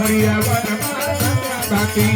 हरिया वन बाती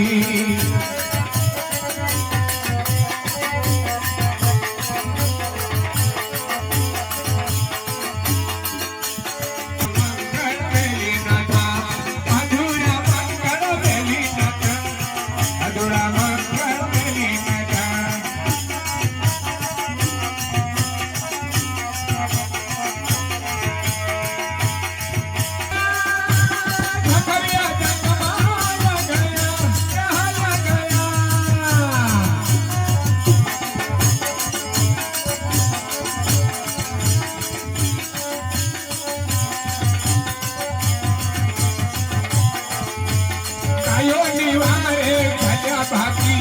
ગાયોની નિવારે સાજા ભાતી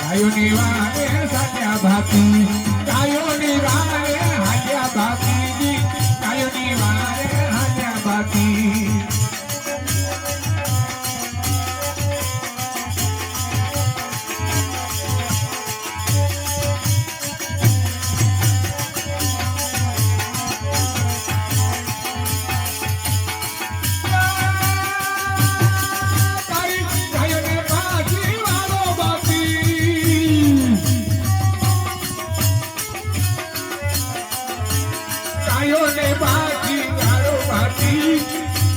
ગાયોની વારે સાજા ભાતી ગાયોની વારે હાજ્યા ભાતી ગાયોની વારે ગાયોને પાછી વાળો બાકી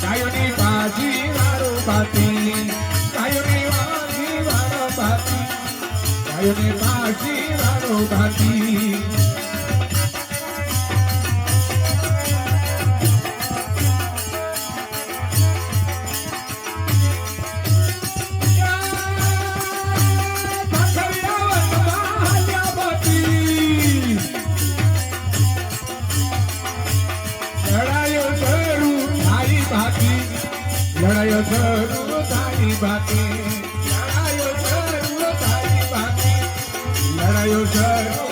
ગાયોની પાછી વાળો બાકી ગાયોની પાછી વાળો બાકી બાકી લડાયો જરૂર તારી બાકી. લડાયો જરૂર તારી બાકી. લડાયો શરૂ